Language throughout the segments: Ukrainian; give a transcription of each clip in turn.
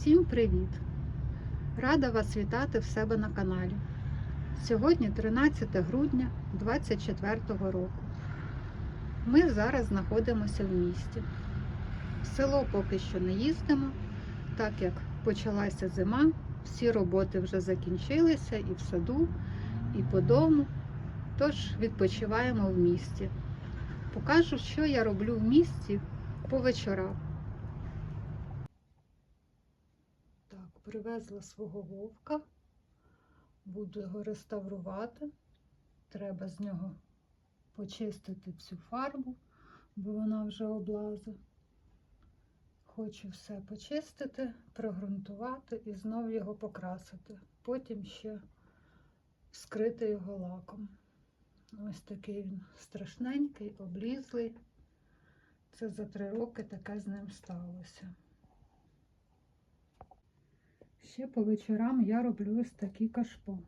Всім привіт! Рада вас вітати в себе на каналі. Сьогодні 13 грудня 2024 року. Ми зараз знаходимося в місті. В село поки що не їздимо, так як почалася зима, всі роботи вже закінчилися і в саду, і по дому. Тож відпочиваємо в місті. Покажу, що я роблю в місті по вечорах. Так, привезла свого вовка. Буду його реставрувати. Треба з нього почистити всю фарбу, бо вона вже облазить. Хочу все почистити, прогрунтувати і знову його покрасити. Потім ще вскрити його лаком. Ось такий він страшненький, облізлий. Це за три роки таке з ним сталося. Ще по вечорам я роблю ось такі кашпо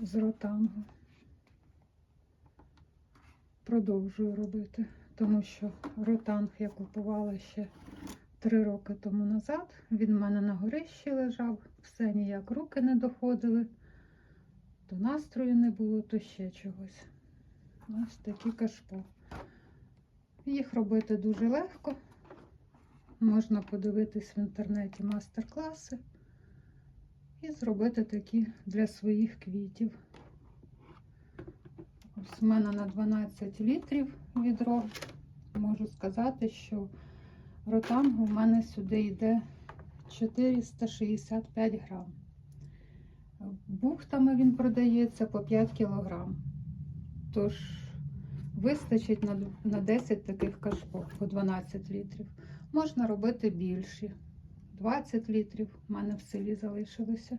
з ротангу. Продовжую робити, тому що ротанг я купувала ще три роки тому назад. Він в мене на горищі лежав, все ніяк руки не доходили, то настрою не було, то ще чогось. Ось такі кашпо. Їх робити дуже легко. Можна подивитись в інтернеті мастер-класи і зробити такі для своїх квітів. Ось в мене на 12 літрів відро. Можу сказати, що ротангу в мене сюди йде 465 грам. Бухтами він продається по 5 кілограм. Тож вистачить на, на 10 таких кашпо по 12 літрів. Можна робити більші. 20 літрів в мене в селі залишилося.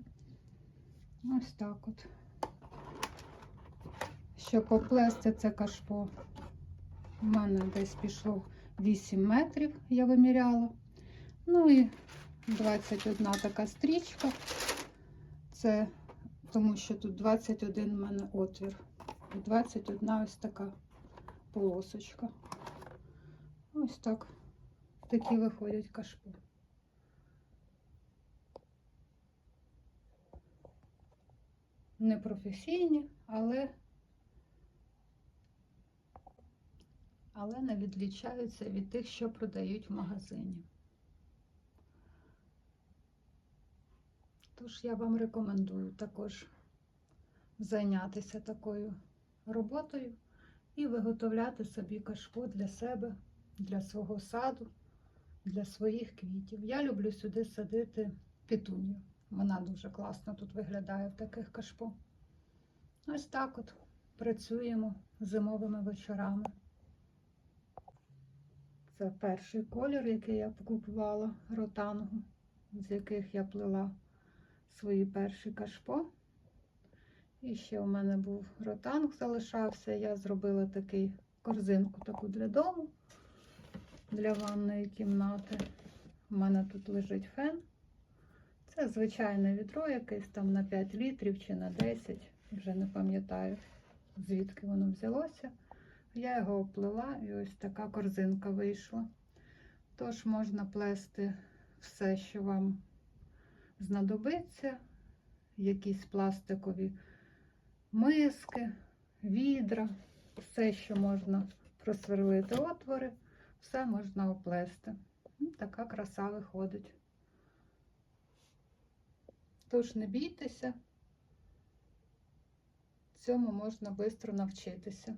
Ось так от. Щоб поплести це кашпо, в мене десь пішло 8 метрів, я виміряла. Ну і 21 така стрічка. Це тому що тут 21 в мене отвір. І 21 ось така полосочка. Ось так. Такі виходять кашпо. Непрофесійні, але, але не відлічаються від тих, що продають в магазині. Тож я вам рекомендую також зайнятися такою роботою і виготовляти собі кашпо для себе, для свого саду, для своїх квітів. Я люблю сюди садити петунію. Вона дуже класно тут виглядає в таких кашпо. Ось так от працюємо зимовими вечорами. Це перший колір, який я купувала ротангу, з яких я плела свої перші кашпо. І ще у мене був ротанг залишався. Я зробила такий корзинку таку для дому, для ванної кімнати. У мене тут лежить фен. Це звичайне відро, якесь там на 5 літрів чи на 10, вже не пам'ятаю, звідки воно взялося. Я його оплела і ось така корзинка вийшла. Тож можна плести все, що вам знадобиться, якісь пластикові миски, відра, все, що можна просверлити отвори, все можна оплести. Така краса виходить. Тож не бійтеся, цьому можна швидко навчитися.